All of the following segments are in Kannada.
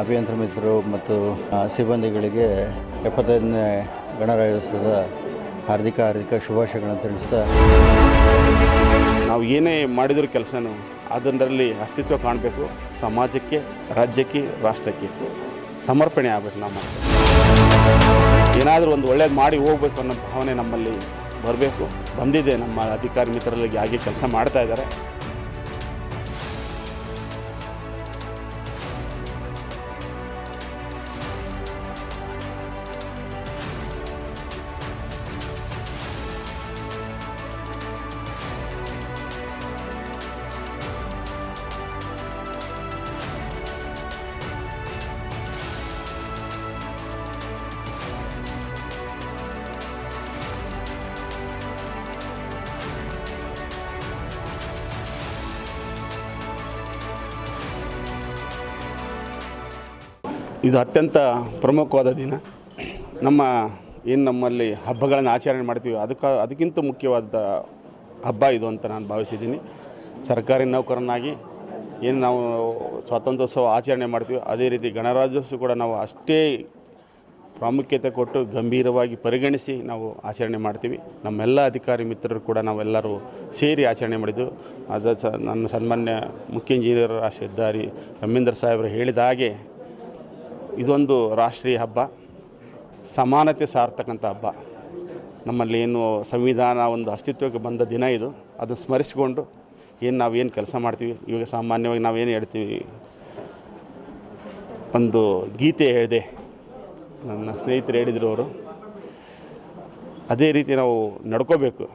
ಅಭಿಯಂತರ ಮಿತ್ರರು ಮತ್ತು ಸಿಬ್ಬಂದಿಗಳಿಗೆ ಎಪ್ಪತ್ತೈದನೇ ಗಣರಾಜ್ಯೋತ್ಸವದ ಹಾರ್ದಿಕ ಹಾರ್ದಿಕ ಶುಭಾಶಯಗಳನ್ನು ತಿಳಿಸ್ತಾ ನಾವು ಏನೇ ಮಾಡಿದರೂ ಕೆಲಸನೂ ಅದರಲ್ಲಿ ಅಸ್ತಿತ್ವ ಕಾಣಬೇಕು. ಸಮಾಜಕ್ಕೆ, ರಾಜ್ಯಕ್ಕೆ, ರಾಷ್ಟ್ರಕ್ಕೆ ಸಮರ್ಪಣೆ ಆಗಬೇಕು ನಮ್ಮ ಏನಾದರೂ ಒಂದು ಒಳ್ಳೇದು ಮಾಡಿ ಹೋಗ್ಬೇಕು ಅನ್ನೋ ಭಾವನೆ ನಮ್ಮಲ್ಲಿ ಬರಬೇಕು. ಬಂದಿದೆ ನಮ್ಮ ಅಧಿಕಾರಿ ಮಿತ್ರರಿಗೆ ಹಾಗೆ ಕೆಲಸ ಮಾಡ್ತಾ ಇದ್ದಾರೆ. ಇದು ಅತ್ಯಂತ ಪ್ರಮುಖವಾದ ದಿನ. ನಮ್ಮ, ಏನು ನಮ್ಮಲ್ಲಿ ಹಬ್ಬಗಳನ್ನು ಆಚರಣೆ ಮಾಡ್ತೀವಿ, ಅದಕ್ಕೆ, ಅದಕ್ಕಿಂತ ಮುಖ್ಯವಾದ ಹಬ್ಬ ಇದು ಅಂತ ನಾನು ಭಾವಿಸಿದ್ದೀನಿ. ಸರ್ಕಾರಿ ನೌಕರನಾಗಿ ಏನು ನಾವು ಸ್ವಾತಂತ್ರ್ಯೋತ್ಸವ ಆಚರಣೆ ಮಾಡ್ತೀವಿ, ಅದೇ ರೀತಿ ಗಣರಾಜ್ಯೋತ್ಸವ ಕೂಡ ನಾವು ಅಷ್ಟೇ ಪ್ರಾಮುಖ್ಯತೆ ಕೊಟ್ಟು ಗಂಭೀರವಾಗಿ ಪರಿಗಣಿಸಿ ನಾವು ಆಚರಣೆ ಮಾಡ್ತೀವಿ. ನಮ್ಮೆಲ್ಲ ಅಧಿಕಾರಿ ಮಿತ್ರರು ಕೂಡ ನಾವೆಲ್ಲರೂ ಸೇರಿ ಆಚರಣೆ ಮಾಡಿದ್ದು. ಅದು ಸ, ನನ್ನ ಸನ್ಮಾನ್ಯ ಮುಖ್ಯ ಇಂಜಿನಿಯರ್ ಹೆದ್ದಾರಿ ರಮೇಂದ್ರ ಸಾಹೇಬರು ಹೇಳಿದ ಹಾಗೆ ಇದೊಂದು ರಾಷ್ಟ್ರೀಯ ಹಬ್ಬ. ಸಮಾನತೆ ಸಾರ್ತಕ್ಕಂಥ ಹಬ್ಬ. ನಮ್ಮಲ್ಲಿ ಏನು ಸಂವಿಧಾನ ಒಂದು ಅಸ್ತಿತ್ವಕ್ಕೆ ಬಂದ ದಿನ ಇದು. ಅದನ್ನು ಸ್ಮರಿಸಿಕೊಂಡು ಏನು ನಾವು ಏನು ಕೆಲಸ ಮಾಡ್ತೀವಿ, ಇವಾಗ ಸಾಮಾನ್ಯವಾಗಿ ನಾವೇನು ಹೇಳ್ತೀವಿ? ಒಂದು ಗೀತೆ ಹೇಳಿದೆ. ನನ್ನ ಸ್ನೇಹಿತರು ಹೇಳಿದರು ಅವರು. ಅದೇ ರೀತಿ ನಾವು ನಡ್ಕೋಬೇಕು.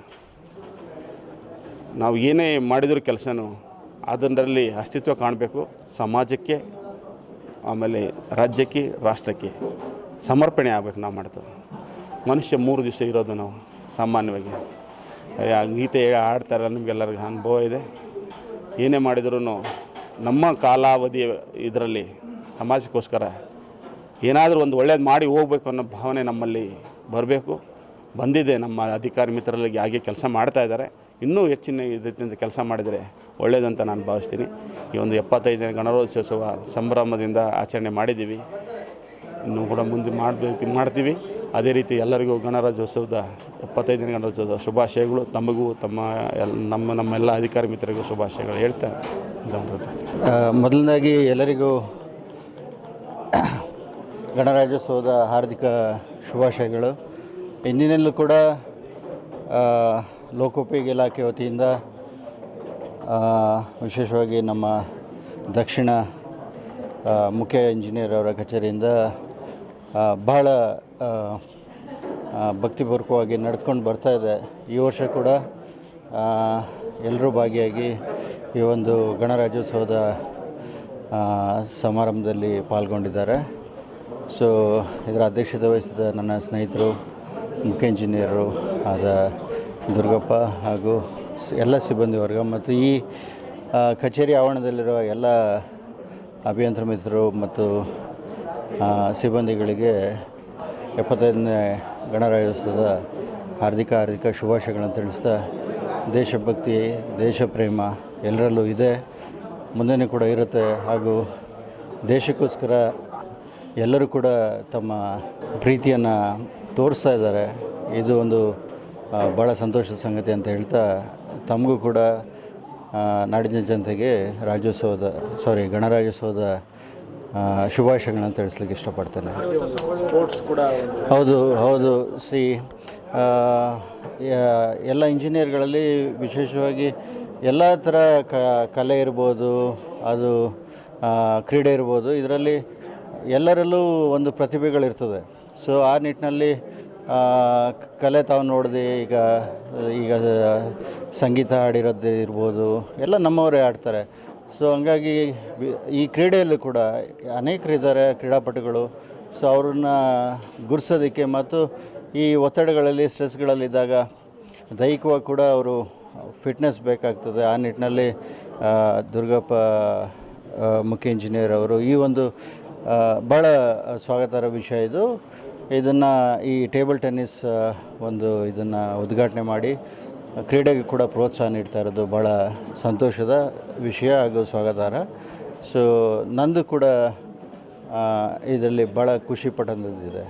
ನಾವು ಏನೇ ಮಾಡಿದರೂ ಕೆಲಸನೂ ಅದರಲ್ಲಿ ಅಸ್ತಿತ್ವ ಕಾಣಬೇಕು. ಸಮಾಜಕ್ಕೆ ಆಮೇಲೆ ರಾಜ್ಯಕ್ಕೆ, ರಾಷ್ಟ್ರಕ್ಕೆ ಸಮರ್ಪಣೆ ಆಗಬೇಕು ನಾವು ಮಾಡ್ತೇವೆ. ಮನುಷ್ಯ ಮೂರು ದಿವಸ ಇರೋದು ನಾವು, ಸಾಮಾನ್ಯವಾಗಿ. ಗೀತೆ ಹಾಡ್ತಾರೆ ನಮಗೆಲ್ಲರಿಗೂ ಅನುಭವ ಇದೆ. ಏನೇ ಮಾಡಿದರೂ ನಮ್ಮ ಕಾಲಾವಧಿ ಇದರಲ್ಲಿ ಸಮಾಜಕ್ಕೋಸ್ಕರ ಏನಾದರೂ ಒಂದು ಒಳ್ಳೇದು ಮಾಡಿ ಹೋಗ್ಬೇಕು ಅನ್ನೋ ಭಾವನೆ ನಮ್ಮಲ್ಲಿ ಬರಬೇಕು. ಬಂದಿದೆ ನಮ್ಮ ಅಧಿಕಾರಿ ಮಿತ್ರರಿಗೆ ಹಾಗೆ ಕೆಲಸ ಮಾಡ್ತಾ ಇದ್ದಾರೆ. ಇನ್ನೂ ಹೆಚ್ಚಿನ ಇದರಿಂದ ಕೆಲಸ ಮಾಡಿದರೆ ಒಳ್ಳೆಯದಂತ ನಾನು ಭಾವಿಸ್ತೀನಿ. ಈ ಒಂದು ಎಪ್ಪತ್ತೈದನೇ ಗಣರಾಜ್ಯೋತ್ಸವ ಸಂಭ್ರಮದಿಂದ ಆಚರಣೆ ಮಾಡಿದ್ದೀವಿ. ಇನ್ನೂ ಕೂಡ ಮುಂದೆ ಮಾಡಬೇಕು, ಮಾಡ್ತೀವಿ. ಅದೇ ರೀತಿ ಎಲ್ಲರಿಗೂ ಗಣರಾಜ್ಯೋತ್ಸವದ ಎಪ್ಪತ್ತೈದನೇ ಗಣರಾಜ್ಯೋತ್ಸವದ ಶುಭಾಶಯಗಳು. ತಮಗೂ ತಮ್ಮ ಎಲ್ ನಮ್ಮ ನಮ್ಮೆಲ್ಲ ಅಧಿಕಾರಿ ಮಿತ್ರರಿಗೂ ಶುಭಾಶಯಗಳು ಹೇಳ್ತಾ ಮೊದಲನೇದಾಗಿ ಎಲ್ಲರಿಗೂ ಗಣರಾಜ್ಯೋತ್ಸವದ ಹಾರ್ದಿಕ ಶುಭಾಶಯಗಳು. ಇಂದಿನಲ್ಲೂ ಕೂಡ ಲೋಕೋಪಯೋಗಿ ಇಲಾಖೆ ವತಿಯಿಂದ ವಿಶೇಷವಾಗಿ ನಮ್ಮ ದಕ್ಷಿಣ ಮುಖ್ಯ ಇಂಜಿನಿಯರ್ ಅವರ ಕಚೇರಿಯಿಂದ ಬಹಳ ಭಕ್ತಿಪೂರ್ವಕವಾಗಿ ನಡೆಸ್ಕೊಂಡು ಬರ್ತಾ ಇದೆ. ಈ ವರ್ಷ ಕೂಡ ಎಲ್ಲರೂ ಭಾಗಿಯಾಗಿ ಈ ಒಂದು ಗಣರಾಜ್ಯೋತ್ಸವದ ಸಮಾರಂಭದಲ್ಲಿ ಪಾಲ್ಗೊಂಡಿದ್ದಾರೆ. ಸೊ ಇದರ ಅಧ್ಯಕ್ಷತೆ ವಹಿಸಿದ ನನ್ನ ಸ್ನೇಹಿತರು, ಮುಖ್ಯ ಇಂಜಿನಿಯರು ಆದ ದುರ್ಗಪ್ಪ ಹಾಗೂ ಎಲ್ಲ ಸಿಬ್ಬಂದಿ ವರ್ಗ ಮತ್ತು ಈ ಕಚೇರಿ ಆವರಣದಲ್ಲಿರುವ ಎಲ್ಲ ಅಭಿಯಂತರ ಮಿತ್ರರು ಮತ್ತು ಸಿಬ್ಬಂದಿಗಳಿಗೆ ಎಪ್ಪತ್ತೈದನೇ ಗಣರಾಜ್ಯೋತ್ಸವದ ಹಾರ್ದಿಕ ಹಾರ್ದಿಕ ಶುಭಾಶಯಗಳನ್ನು ತಿಳಿಸ್ತಾ ದೇಶಭಕ್ತಿ ದೇಶ ಪ್ರೇಮ ಎಲ್ಲರಲ್ಲೂ ಇದೆ. ಮುಂದೆನೂ ಕೂಡ ಇರುತ್ತೆ ಹಾಗೂ ದೇಶಕ್ಕೋಸ್ಕರ ಎಲ್ಲರೂ ಕೂಡ ತಮ್ಮ ಪ್ರೀತಿಯನ್ನು ತೋರಿಸ್ತಾ ಇದ್ದಾರೆ. ಇದು ಒಂದು ಭಾಳ ಸಂತೋಷದ ಸಂಗತಿ ಅಂತ ಹೇಳ್ತಾ ತಮಗೂ ಕೂಡ ನಾಡಿನ ಜನತೆಗೆ ರಾಜ್ಯೋತ್ಸವದ ಸಾರಿ ಗಣರಾಜ್ಯೋತ್ಸವದ ಶುಭಾಶಯಗಳನ್ನು ತಿಳಿಸ್ಲಿಕ್ಕೆ ಇಷ್ಟಪಡ್ತೇನೆ. ಹೌದು ಹೌದು. ಸಿ ಎಲ್ಲ ಇಂಜಿನಿಯರ್ಗಳಲ್ಲಿ ವಿಶೇಷವಾಗಿ ಎಲ್ಲ ಥರ ಕಲೆ ಇರ್ಬೋದು, ಅದು ಕ್ರೀಡೆ ಇರ್ಬೋದು, ಇದರಲ್ಲಿ ಎಲ್ಲರಲ್ಲೂ ಒಂದು ಪ್ರತಿಭೆಗಳಿರ್ತದೆ. ಸೊ ಆ ನಿಟ್ಟಿನಲ್ಲಿ ಕಲೆ ತಾವು ನೋಡಿದೆ ಈಗ ಈಗ ಸಂಗೀತ ಹಾಡಿರೋದು ಇರ್ಬೋದು, ಎಲ್ಲ ನಮ್ಮವರೇ ಆಡ್ತಾರೆ ಸೊ ಹಂಗಾಗಿ ಈ ಕ್ರೀಡೆಯಲ್ಲೂ ಕೂಡ ಅನೇಕರಿದ್ದಾರೆ ಕ್ರೀಡಾಪಟುಗಳು. ಸೊ ಅವ್ರನ್ನ ಗುರ್ಸೋದಕ್ಕೆ ಮತ್ತು ಈ ಒತ್ತಡಗಳಲ್ಲಿ ಸ್ಟ್ರೆಸ್ಗಳಲ್ಲಿದ್ದಾಗ ದೈಹಿಕವಾಗಿ ಕೂಡ ಅವರು ಫಿಟ್ನೆಸ್ ಬೇಕಾಗ್ತದೆ. ಆ ನಿಟ್ಟಿನಲ್ಲಿ ದುರ್ಗಪ್ಪ ಮುಖ್ಯ ಇಂಜಿನಿಯರ್ ಅವರು ಈ ಒಂದು ಭಾಳ ಸ್ವಾಗತಾರ್ಹ ವಿಷಯ ಇದು. ಇದನ್ನು ಈ ಟೇಬಲ್ ಟೆನ್ನಿಸ್ ಒಂದು ಇದನ್ನು ಉದ್ಘಾಟನೆ ಮಾಡಿ ಕ್ರೀಡೆಗೆ ಕೂಡ ಪ್ರೋತ್ಸಾಹ ನೀಡ್ತಾ ಇರೋದು ಭಾಳ ಸಂತೋಷದ ವಿಷಯ ಹಾಗೂ ಸ್ವಾಗತಾರ್ಹ ಸೊ ನಂದು ಕೂಡ ಇದರಲ್ಲಿ ಭಾಳ ಖುಷಿ ಪಟ್ಟಂಥದ್ದಿದೆ.